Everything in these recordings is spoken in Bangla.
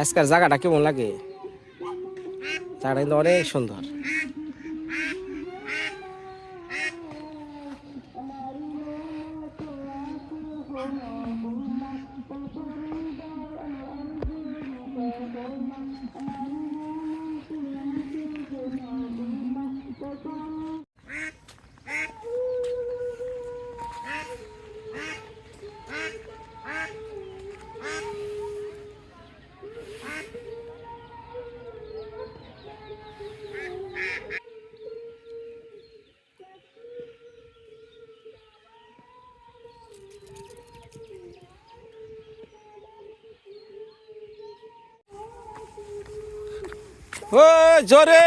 আজকাল জায়গাটা কেমন লাগে? জায়গাটা কিন্তু অনেক সুন্দর। Oh, ও জোরে।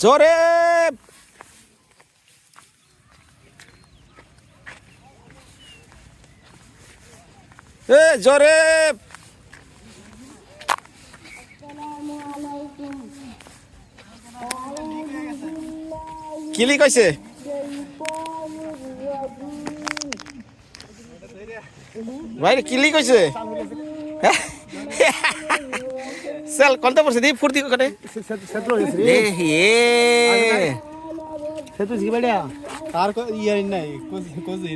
জোরে। এ জোরে। কিলি কইছে ভাই কিলি কইছে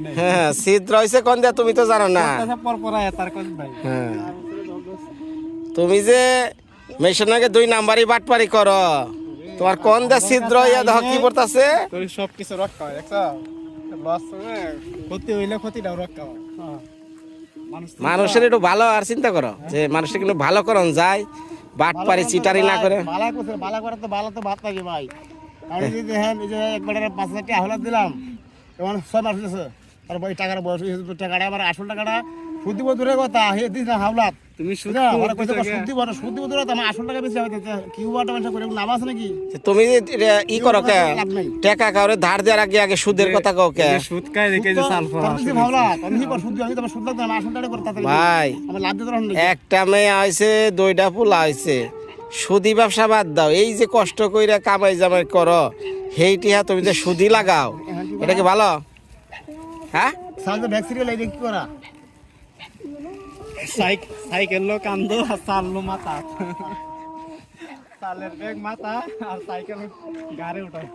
নাই হ্যাঁ শীত রয়েছে কোন দিয়া তুমি তো জানো না। হ্যাঁ। তুমি যে মেশনাকে দুই নাম্বারই বাটপারি করো তোমার কোন দা ছিদ্র ইয়া দেখ কি পড়তাছে? তোর সব কিছু রক্ষা হয় ক্ষতি হইলে ক্ষতিটা রক্ষা হয়। মানুষের একটু ভালো আর চিন্তা করো যে মানুষের কিন্তু ভালো করন যায়। বাটপারি চিটারি না করে। মালা করছে মালা করে তো ভালো তো ভাত লাগে ভাই। আমি যদি দেখেন এই যে একবারে পাঁচ হাজার টাকা হলাদ দিলাম এমন ছয় মাস হয়েছে। আর ওই টাকার বয়স টাকাটা আমার আসল টাকাটা শুধু দূরে কথা হে দিস না হাওলাত। তুমি সুদ তুমি ই করো কে? টাকা কাউরে ধার দেওয়ার আগে আগে সুদের কথা কও কে? সুদ রেখে যে সাল ভাই একটা মেয়ে আইছে দুইটা আইছে। সুদি ব্যবসা বাদ দাও এই যে কষ্ট কইরা কামাই জামাই করো সেইটি হ্যাঁ তুমি যে সুদি লাগাও এটা কি ভালো? হ্যাঁ? ভ্যাকসিন করা? সাইকেল লো কান্দো আর সাল লো মাথা। সালের ব্যাগ মাথা আর সাইকেল গাড়ি উঠাও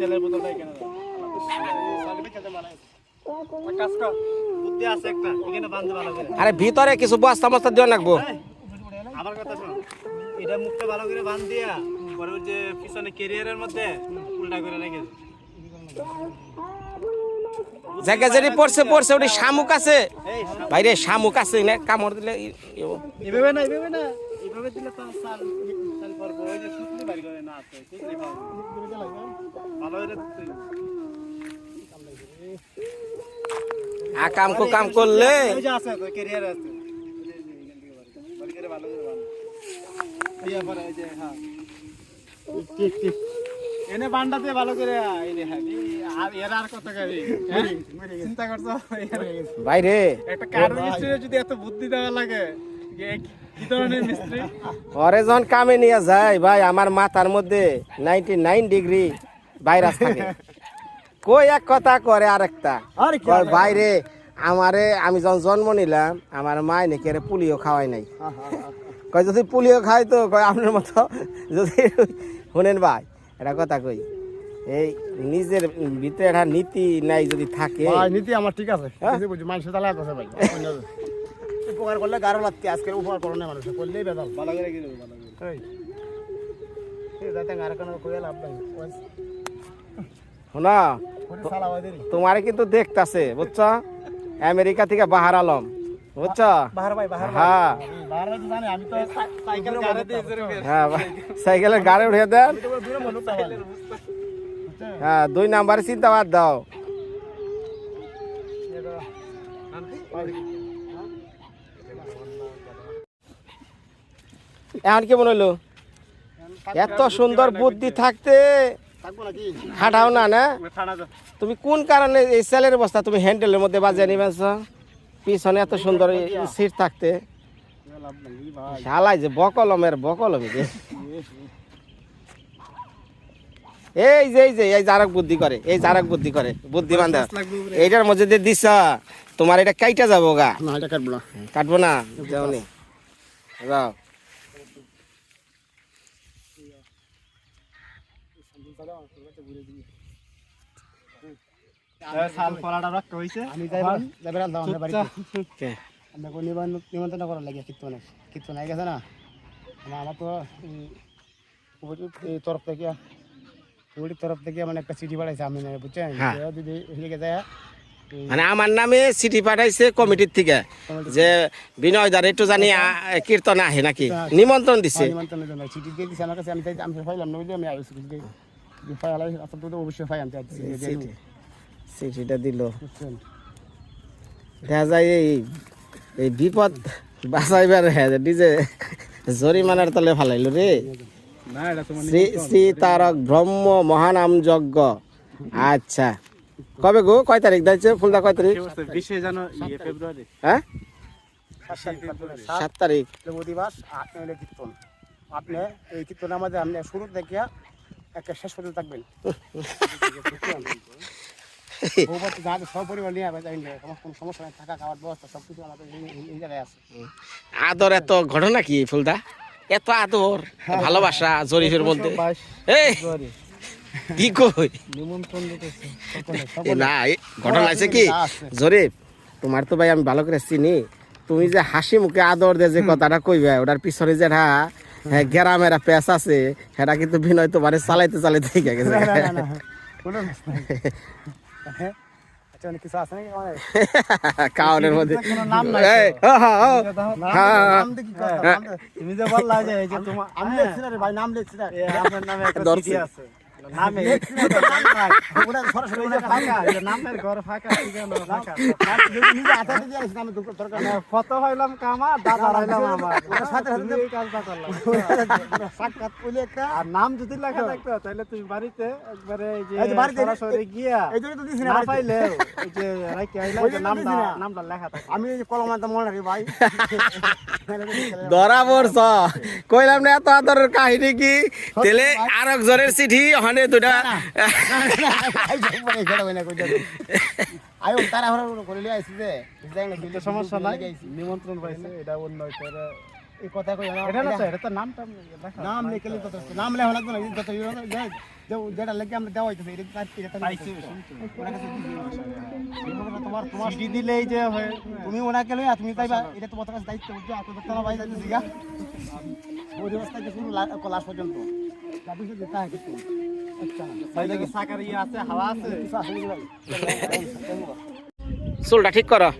তেলের বোতলটাই কেন কাজ কর বুদ্ধি আছে একটা এখানে বান্ধে ভালো করে। আরে ভিতরে কিছু বস্তা মস্তা দিয়ে রাখব আমার কথা শোন এটা মুখটা ভালো করে বান্ধ দিয়া পরে যে পিছনে ক্যারিয়ারের মধ্যে উল্টা করে রেখে। জায়গা যেটি পড়ছে পড়ছে ওটি শামুক আছে। বাইরে শামুক আছে না কামড় দিলে ই- ই- এভাবে না এভাবে না এভাবে দিলে তো সাল সাল পরবো ওই যে শুকনি বাড়ি করে না আছে শুকনি ভালো করে আ কাম কো কাম করলে। ওই যে আছে ক্যারিয়ার আছে। ওই যে এখান থেকে বাড়ি। করে ভালো করে বান্ধ ইয়া পরে ওই যে হ্যাঁ। ঠিক ঠিক। এনে বান্ডাতে ভালো করে হ্যাঁ আর এর আর কত গাড়ি চিন্তা করছ? বাইরে। একটা কার মিস্ত্রি যদি এত বুদ্ধি দেওয়া লাগে যখন কামে নিয়ে যায় ভাই আমার মাথার মধ্যে নাইনটি নাইন ডিগ্রি ভাইরাস থাকে। কই এক কথা করে আরেকটা? বাইরে আমারে আমি যখন জন্ম নিলাম আমার মায় নাকি পুলিও খাওয়াই নাই। কয় যদি পুলিও খাই তো কয় আপনার মতো যদি শুনেন ভাই। এটা কথা কই? এই নিজের ভিতরে একটা নীতি নাই যদি থাকে। ভাই নীতি আমার ঠিক আছে। হ্যাঁ? কিছু বুঝি মানুষের তালা আছে ভাই। উপকার করলে গারো লাগতে আজকের উপকার করো না মানুষ করলেই বেদাল ভালো করে কি দেবো ভালো করে? শোনা তোমারে কিন্তু দেখতাছে বুঝছ? আমেরিকা থেকে বাহার আলম। বুঝছ? হ্যাঁ। হ্যাঁ সাইকেলের গাড়ি উঠে দেন। হ্যাঁ দুই নাম্বারে চিন্তা বাদ দাও। এখন কি মনে হলো এত সুন্দর বুদ্ধি থাকতে খাটাও না না? তুমি কোন কারণে এই সেলের বস্তা তুমি হ্যান্ডেলের মধ্যে বাজিয়ে নিবেছ পিছনে এত সুন্দর সিট থাকতে। শালাই যে বকলমের বকলম যে এই যে এই যে এই জারক বুদ্ধি করে এই জারক বুদ্ধি করে বুদ্ধিমান এইটার মধ্যে দিয়ে দিছ তোমার এটা কাইটা যাব গা। না এটা কাটবো না। কাটবো না যাওনি যাও। সাল ফলাটা রাখতে হইছে। আমি যাইবার যাইবার আনতাম আমরা বাড়িতে। কে? আমরা কোনো নিমন্ত্রণ করার লাগে কীর্তনে কীর্তন হয়ে গেছে না? আমার তো তরফ থেকে কমিটির তরফ থেকে মানে একটা চিঠি পাঠাইছে আমি বুঝছেন? হ্যাঁ। যদি যায় মানে আমার নামে চিঠি পাঠাইছে কমিটির থেকে যে বিনয় দ্বার একটু জানি আ, কীর্তন আহে নাকি? নিমন্ত্রণ দিছে। চিঠি দিয়ে দিছে আমার কাছে আমি আমি পাইলাম না বুঝলি? আমি আইসি ফাইল অবশ্যই চাইছি চিঠি। চিঠিটা দিল। দেখা যায় এই এই বিপদ বাঁচাইবার হ্যাঁ ডিজে জরিমানার তলে ফালাইলো রে। না এটা তোমার শ্রী শ্রী তারক ব্রহ্ম মহানাম যজ্ঞ। আচ্ছা। কবে গো? কয় তারিখ? দিয়েছে ফুলদা কয় তারিখ? বিশে জানো ইয়ে ফেব্রুয়ারি। হ্যাঁ? সাত তারিখ। অধিবাস কীর্তন। আপনি এই কীর্তনের আমাদের আপনি শুরু থেকে একটা শেষ পর্যন্ত থাকবেন। আদর এত ঘটনা কি ফুলদা? এত আদর ভালোবাসা জরিফের মধ্যে কি কই? না ঘটনা আছে কি? জরিফ তোমার তো ভাই আমি ভালো করে চিনি। তুমি যে হাসি মুখে আদর দিয়ে যে কথাটা কইবে ওটার পিছনে যেটা হ্যাঁ গ্রামের পেঁচ আছে সেটা কিন্তু বিনয় তোমার চালাইতে চালাইতে গেছে। হ্যাঁ? আচ্ছা অনেক কিছু আছে নাকি? কাউনের মধ্যে। কোনো নাম নাই হ্যাঁ, নাম? নাম দিয়ে- তুমি যে বললা যে তোমার আমি লিখছি না রে ভাই নাম লিখছি না। আপনার নামে একটা আছে। নামে ওটা সরাসরি ফাঁকা। নামের ঘর ফাঁকা যদি নিজে হাতে হাতে দিয়ে আসিস, নামে দরকার- দরকার নেই। কত হইলাম কামা দাদা হইলাম আমার। সাথে সাথে এই কাজটা করলাম সাক্ষাৎ করলে একটা আর নাম যদি লেখা থাকতো তাহলে তুমি বাড়িতে একবারে যে বাড়িতে- সরাসরি গিয়া এই জন্য তো দিছি না না পাইলে ওই যে রাইকে আইলা যে নামটা নামটা লেখা থাকে আমি কলম মনে রাখি ভাই। ধরা পড়ছ। কইলাম না এত আদরের কাহিনী কি? তেলে আর একজনের চিঠি হনে দুটা আয়ো তারা হরা করে লিয়ে আইছি যে। না কিন্তু সমস্যা নাই। নিমন্ত্রণ পাইছে এটা অন্য করে এই কথা কই এটা না তো এটা নাম লিখে লিখে তো নাম লেখা লাগবে না যত ইয়ে যে- যে- যেটা লেগে আমরা দেওয়া হইতেছে এটা তার এটা পাইছি ওনার কাছে দিছি। এইভাবে তোমার তোমার চিঠি দিলেই যে হয়। তুমি ওনাকে লইয়া তুমি তাইবা এটা তোমার কাছে দায়িত্ব বুঝছ? আর তো তোমার ভাই যাইতেছি গা। ওই অবস্থা থেকে লাস্ট পর্যন্ত। চুলটা ঠিক করো।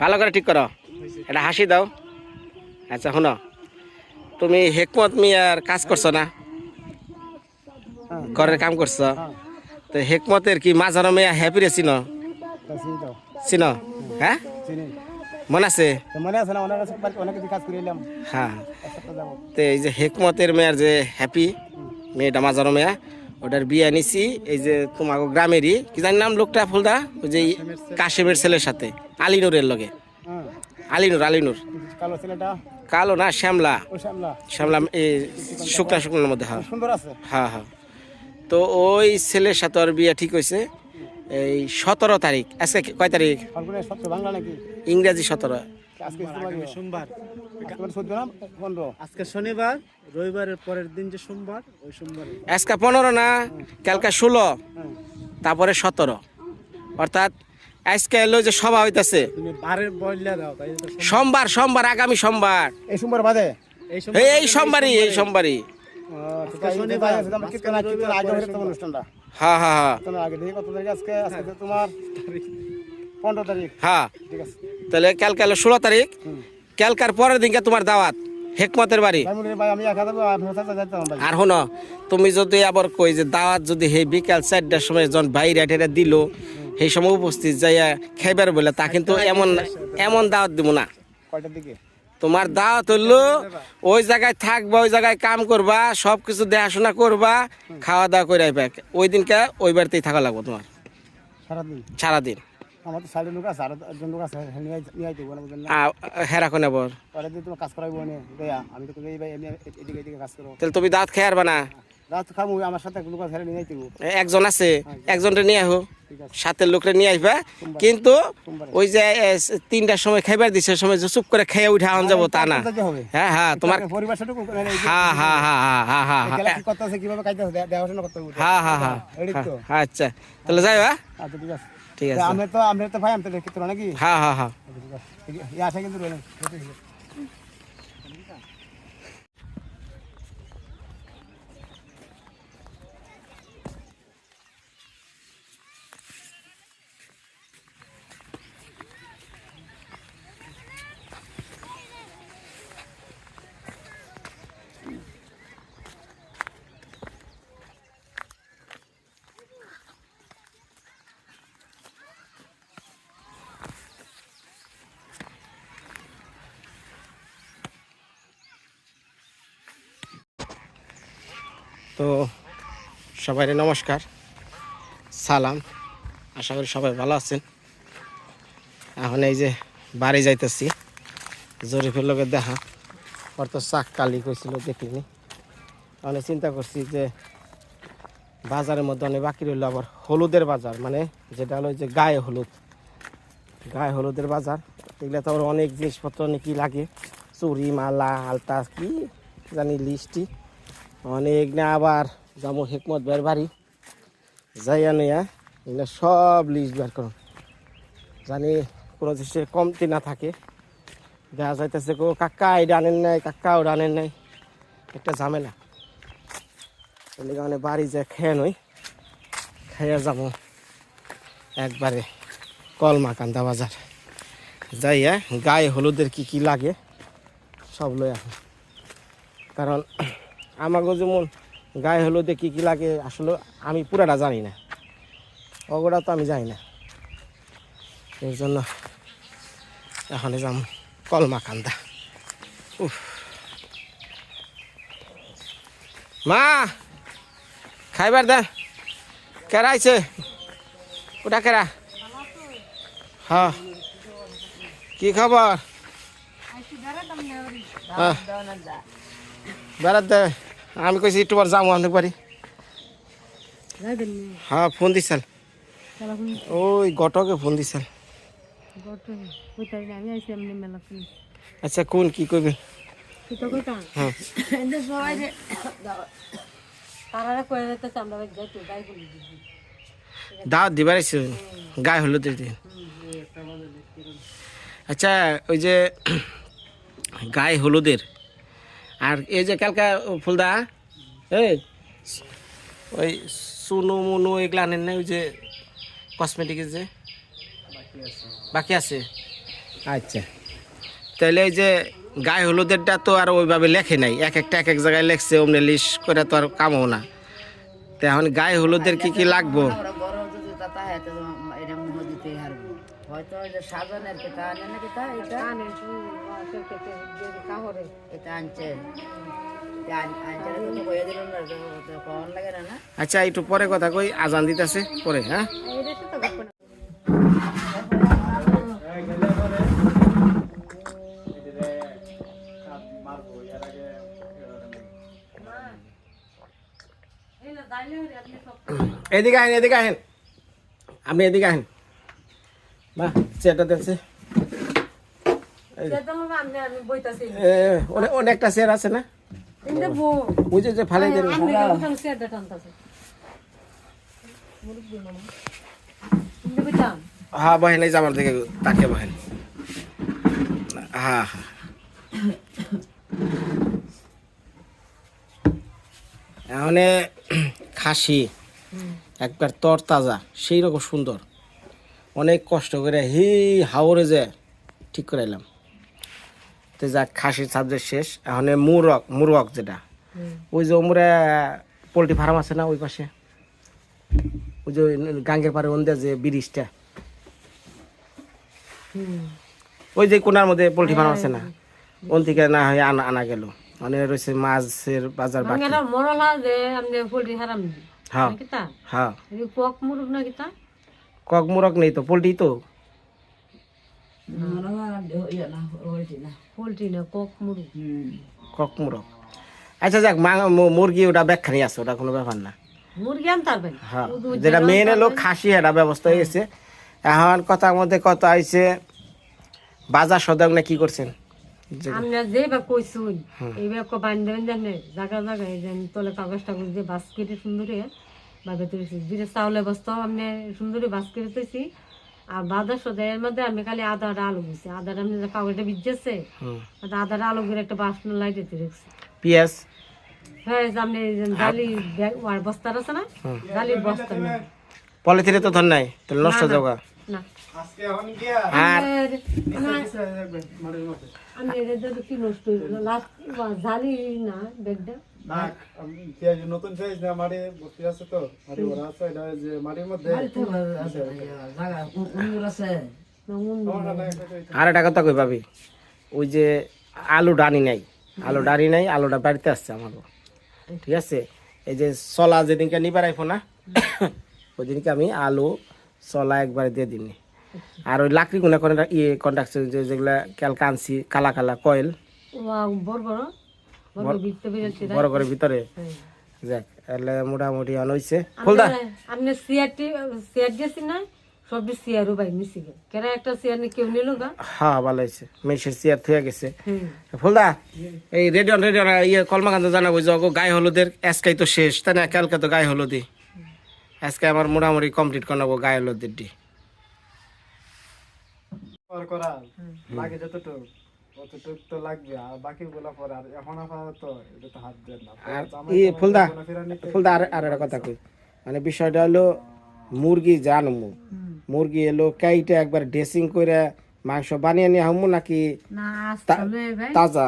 ভালো করে ঠিক করো। এটা হাসি দাও। আচ্ছা শোনো। তুমি হেকমত মিয়ার কাজ করছ না? ঘরের কাম করছ? তো হেকমতের কি মাঝানো মেয়া হ্যাপিরে চিনো তা চিনি? চিনো? হ্যাঁ? মনে আছে? মনে আছে না ওনার অনেক কিছু কাজ করে এলাম। হ্যাঁ। তো এই যে হেকমতের মেয়ের যে হ্যাপি মেয়েটা মাঝানো মেয়া ওটার বিয়ে নিছি এই যে তোমাকে গ্রামেরই। কি জানি নাম লোকটা ফুলদা? ওই যে কাশেমের ছেলের সাথে আলিনুরের লগে। হ্যাঁ। আলিনুর আলিনুর। কালো ছেলেটা? কালো না শ্যামলা। শ্যামলা। শ্যামলা এই শুকনা শুকনোর মধ্যে হ্যাঁ। সুন্দর আছে? হ্যাঁ হ্যাঁ। তো ওই ছেলের সাথে ওর বিয়ে ঠিক হয়েছে। এই সতেরো তারিখ। আজকে কয় তারিখ? ইংরাজি সতেরো। সোমবার। আজকে শনিবার রবিবারের পরের দিন যে সোমবার ওই সোমবার। আজকে পনেরো না কালকে ষোলো হ্যাঁ। তারপরে সতেরো। অর্থাৎ আজকে এলো যে সভা হইতাছে। তুমি বারের বললে দাও তাই তো সোম- সোমবার সোমবার আগামী সোমবার। এই সোমবার বাদে? এই সোমবারই এই সোমবারই। শনিবার কীর্তন আগে হয়ে যেত অনুষ্ঠানটা হ্যাঁ হ্যাঁ হ্যাঁ কীর্তন আগে দেখি কত তারিখ আজকে আজকে তোমার পনেরো তারিখ। হ্যাঁ ঠিক আছে। তাহলে কালকে হলো ষোলো তারিখ। কালকার পরের দিনকে তোমার দাওয়াত হেকমতের বাড়ি। আর তুমি যদি আবার কই যে দাওয়াত যদি সেই বিকাল চারটার সময় যখন বাইরে টেরে দিল সেই সময় উপস্থিত যাইয়া খাইবার বলে তা কিন্তু এমন এমন দাওয়াত দিব না। কয়টার দিকে? তোমার দাওয়াত হইল ওই জায়গায় থাকবা ওই জায়গায় কাম করবা সব কিছু দেখাশোনা করবা খাওয়া দাওয়া করে আইবা। ওই দিনকে ওই বাড়িতেই থাকা লাগবো তোমার। সারাদিন? হ্যাঁ, তাহলে তুমি দাঁত খেয়ে আরবা না? রাত খামু আমার সাথে এক লোক ছেড়ে নিয়ে যাইতে একজন আছে একজনটা নিয়ে আহো। সাথে লোকরে নিয়ে আসবা কিন্তু ওই যে তিনটার সময় খাইবার দিছে সময় যে চুপ করে খেয়ে উঠে আন যাব তা না। হ্যাঁ হ্যাঁ তোমার পরিবার সাথে হ্যাঁ হ্যাঁ হ্যাঁ হ্যাঁ হ্যাঁ হ্যাঁ খেলা কি করতে আছে কীভাবে খাইতে দেখাশোনা করতে হবে। হ্যাঁ হ্যাঁ হ্যাঁ হ্যাঁ, আচ্ছা। তাহলে যাই বা। আচ্ছা ঠিক আছে। ঠিক আছে। আমরা তো আমরা তো ভাই আমি তো দেখি তো নাকি? হ্যাঁ হ্যাঁ হ্যাঁ ঠিক আছে। আশা কিন্তু রইলাম ঠিক আছে। তো সবাই নমস্কার। সালাম। আশা করি সবাই ভালো আছেন। এখন এই যে বাড়ি যাইতেছি, জরিফের লোকে দেখা। ওর তো চাক কালি কইছিল দেখিনি। আমি চিন্তা করছি যে বাজারের মধ্যে অনেক বাকি রইল, আবার হলুদের বাজার মানে যেটা হলো যে গায়ে হলুদ। গায়ে হলুদের বাজার, এগুলো তো আবার অনেক জিনিসপত্র অনেক কি লাগে। চুড়ি, মালা, আলতা, কি জানি লিস্টি অনেক না, আবার যাব হেকমত বের বাড়ি। যাইয়া নিয়া এগুলো সব লিস্ট বের করুন জানি কোনো জিনিসের কমতি না থাকে। দেখা যাইতেছে কো কাকা এটা আনেন নাই কাকা ওটা আনেন নাই। একটা ঝামেলা। এর কারণে বাড়ি যে খেয়ে নই, খেয়ে যাব একবারে কলমা কান্দা বাজার। যাইয়া গায়ে হলুদের কি কি লাগে, সব লই এখন কারণ আমাকে যেমন গায়ে হলুদে কি কি লাগে আসলে আমি পুরাটা জানি না। ওগুলা তো আমি জানি না। এর জন্য এখন যাম কলমা কান্দা। উফ। মা খাইবার দে। কেরা আইছে? ওটা কেরা? হ্যাঁ। কি খবর? হ্যাঁ। বেড়াত দে আমি কইছি একটু বার যাব অনেক বাড়ি হ্যাঁ ফোন দিছাল। ওই গটকে ফোন দিছাল। আচ্ছা কোন কি করবে তুই হ্যাঁ। দাওয়াত দিবার আইসি গায়ে হলুদের দিন আচ্ছা ওই যে গায়ে হলুদের আর এই যে কালকা ফুলদা এই ওই সুনু মুনু এগুলা আনেন না ওই যে কসমেটিকের যে? বাকি আছে। আচ্ছা। তাহলে এই যে গায়ে হলুদেরটা তো আর ওইভাবে লেখে নাই এক একটা এক এক জায়গায় লেখছে অমনি লিস্ট করে তো আর কামও না। তো এখন গায়ে হলুদের কি কি লাগবো? হয়তো যে সাজনের কেতা আনে না কেতা এটা? কানে কাহরে এটা আনছে। আন- আচ্ছা একটু পরে কথা কই আজান দিতেছে পরে হ্যাঁ? এদিকে আহেন এদিকে আহেন। আপনি এদিকে আহেন। চেয়ারটা দেখছে অনেকটা চেয়ার আছে না? যে ফালাই দেন হ্যাঁ বহেন এই দিকে তাকে বহেন। হ্যাঁ হ্যাঁ খাসি। একবার তরতাজা সেই রকম সুন্দর। অনেক কষ্ট করে হি হাওরে যে ঠিক করে এলাম তো যাক খাসির সাবজেক্ট শেষ। এখন মুরগ মুরগ যেটা। ওই যে ওমরে পোলট্রি ফার্ম আছে না ওই পাশে? ওই যে গাঙ্গের পারে ওন্দে যে ব্রিজটা। ওই যে কোনার মধ্যে পোলট্রি ফার্ম আছে না? ওন থেকে না হয় আনা আনা গেল। মানে রয়েছে মাছের বাজার বাকি। আঙ্গেলা মরলা যে আমনে পোল্ট্রি হারাম হ্যাঁ। হ্যাঁ। কক মুরগ না কিতা কক মুরগ নেই তো পোলট্রি তো? ইয়ে কক মুরগ। আচ্ছা যাক মুরগি ওটা ব্যাখ্যানি আছে ওটা কোনো ব্যাপার না। মুরগি আনতে পারবেন? হ্যাঁ যেটা মেন এলো খাসি এটা ব্যবস্থা হয়ে গেছে। এখন কথার মধ্যে কথা আইছে বাজার সদাগ না কি করছেন? যে- আমরা যে বা কইছুন এইবার জানে জায়গা যে তলে কাগজ টাগজ দিয়ে বাস কেটে সুন্দর বা ভেতরে দুটো চাউলের বস্তাও আমি সুন্দর বাস কেটে তুইছি আর বাজার সদা এর মধ্যে আমি খালি আদাটা আলু দিছি। আদাটা আমি কাগজটা ভিজেছে হুম। আদাটা আলু করে একটা বাসন লাইটে রেখেছি। পেঁয়াজ? হ্যাঁ আপনি জালি আর বস্তা আছে না জালির বস্তা না পলিথিনে তো ধর নাই তাহলে নষ্ট। যাওয়া না আর? আমি এটা কি নষ্ট জালি না ব্যাগটা। না পেঁয়াজ নতুন পেঁয়াজ না মাটি বসে আছে তো। মাটি ভরা আছে এটা যে মাটির মধ্যে। জায়গা উন্দুর আছে না, অন্য না, না, এটা তো- আর একটা কথা কই ভাবি? ওই যে আলু ডানি নাই আলু ডানি নাই আলুটা বাড়িতে আসছে আমারও। ঠিক আছে? এই যে চলা যেদিনকে নিবার আইফো না ওই দিনকে আমি আলু চলা একবারে দিয়ে দিনি আর ওই লাকড়ি গুনা করে ইয়ে কন্ট্রাকশন যে যেগুলা ক্যালকা আনছি কালা কালা কয়েল। বড় বড়। বড় করে ভিতরে। হ্যাঁ। যাক এলে মোটামুটি অন হইছে। ফুলদা! আপনি সিয়ারটি সিয়ার দিয়েছি না সবটি সিয়ারও বাই নিছি গে। কেন একটা সিয়ার নিয়ে কেউ নিল গা? হ্যাঁ ভালো হয়েছে মেসের চেয়ার থুয়ে গেছে। ফুলদা এই রেডিয়ন রেডিয়ন ইয়ে কলমাকান্ত জানাব যে অগো গায়ে হলুদের আজকাই তো শেষ তাই না? কালকে তো গায়ে হলুদি আজকে আমার মোটামুটি কমপ্লিট করে নেব গায়ে হলুদের ডি। করা লাগে যতটুক। অতটুক তো লাগবে আর বাকি গুলা পরে আর এখন আপাতত এটা তো হাত দেন না। আর ই ফুলদা ফুলদা আর আর একটা কথা কই মানে বিষয়টা হলো মুরগি জানমু। মুরগি এলো কাইটা একবার ড্রেসিং করে মাংস বানিয়ে নিয়ে হমু নাকি না আজ তা- ভাই। তাজা?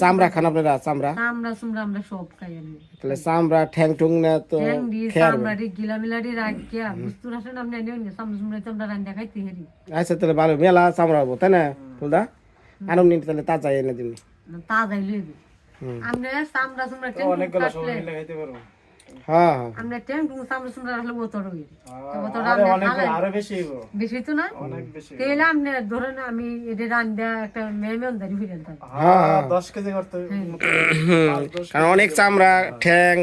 চামড়া খান আপনারা চামড়া? আমরা সুমরা আমরা সব খাই তাহলে চামড়া ঠ্যাং ঠুং না তো ট্যাং দি খেয়ার সামরা দি গিলা মিলাডি রাখিয়া বুঝতে আসেন আপনি নিয়ে নিয়ে সামরা সুমরা চামড়া রান্না খাইতে হেরি। আচ্ছা তাহলে ভালো মেলা চামড়া হব তাই না ফুলদা? আনন্দ তাহলে তাজা এনে দিবি। তাজাই লইবে আমরা সামরা সুমরা ট্যাং অনেকগুলা সবাই মিলে খাইতে পারব। হ্যাঁ। হ্যাঁ আমরা ট্যাং সামরা সুমরা রাখলে বোতল হই বোতল আরে অনেক আরও বেশি হইব। বেশি তো না? অনেক বেশি। তেল আপনি ধরেন আমি এটা রান্না একটা মেমেন দাঁড়ি হয়ে যেতাম হ্যাঁ দশ কেজি করতে কারণ অনেক চামড়া ঠ্যাং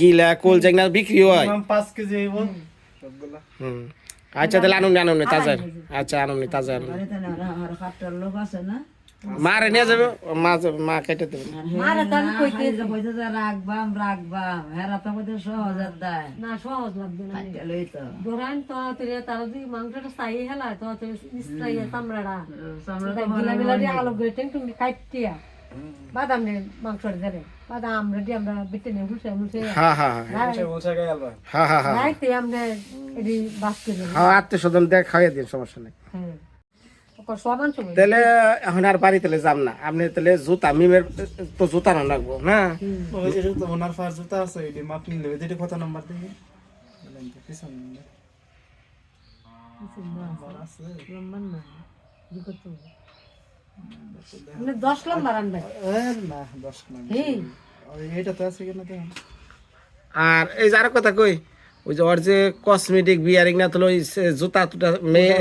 গিলা কোল যেগুলা বিক্রি হয়। মিনিমাম পাঁচ কেজি হইব। সবগুলা। হুম। আচ্ছা তাহলে আনুন আনুন তাজা আচ্ছা আনুন তাজা আনুন। আমার খাটটার লোক আছে না? মারে নিয়ে যাবে মা যাবে, মা কেটে দেবে। মারা তো আমি কইতে কইতে যে রাখবাম রাখবাম। হেরা তো কইতে সহজের দেয়। না সহজ লাগবে না। লই তো। ধরেন তো তুই তারা যদি মাংসটা চাই হেলা তো তুই ইস্তাই চামড়াটা। চামড়া তা গিলা মিলা দিয়ে আলো করে টেন টুঙ্গি কাটিয়া বাদাম নে মাংসটা ধরে। বাদাম আমরা দিয়ে আমরা বিটে নিয়ে হুসে হুসে হ্যাঁ হ্যাঁ হ্যাঁ। সে বলছে গায়ে আলবা হ্যাঁ। হ্যাঁ হ্যাঁ রাইতে আমরা এটি বাস করে হ্যাঁ আত্মীয় স্বজন দেখ খাইয়ে দিন সমস্যা নেই। হ্যাঁ। তাহলে এখন আর বাড়ি তাহলে যাম না। আপনি তাহলে জুতা মিমের তো জুতা না লাগবো না? ওনার ফার জুতা আছে এটি মাপ নিলে যেটি কত নাম্বার। নাম্বার। দশ তো আছে কিনা আর এই যে আরেক কথা কই ওই যে ওর যে কসমেটিক বিয়ারিং না তাহলে ওই জুতা টুটা মেয়ে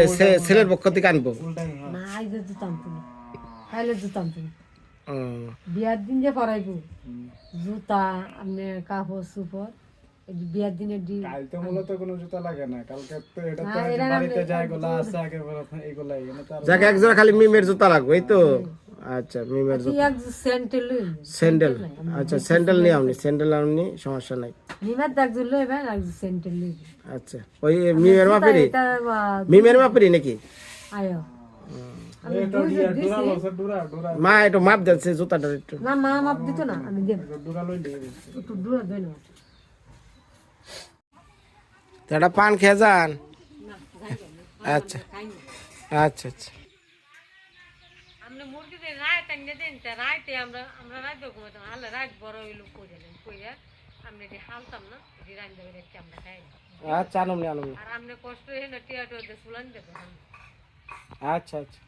ছেলের পক্ষ থেকে আনব। বিয়ার দিন যে পরাইব জুতা আপনি কাপড় সুপর বিয়ার দিনে কাল তো মূলত কোনো জুতা লাগে না কালকে তো এটা তো বাড়িতে যায় এগুলা আছে আগে এগুলাই তো খালি মিমের জুতা লাগবে এই তো। আচ্ছা মিমের সেন্টেল লই স্যান্ডেল। আচ্ছা স্যান্ডেল নিয়ে আপনি স্যান্ডেল আপনি সমস্যা নাই। দাগ জুল সেন্টেল লই আচ্ছা ওই মিমের মাপেরই? মিমের মাপেরই নাকি? আয়ো। এটা ডিয়া ডুরা লসে ডুরা ডুরা। মা একটু মাপ দেন সে জুতাটা একটু। না মা মাপ দিত না আমি দেব। একটু দূরে দেন পান খেয়ে যান। আচ্ছা আচ্ছা আচ্ছা। টাঙ্গে দেন তা রাইতে আমরা আমরা রাত ঘুমাতাম। হালে রাত বড় হইল কই দিলেন কইয়া আমরা যে হালতাম না যে রান দেবে আমরা খাই আচ্ছা আর আমরা কষ্ট হয়ে না টিয়া টিয়া দিয়ে ফুলান দেবো আচ্ছা আচ্ছা।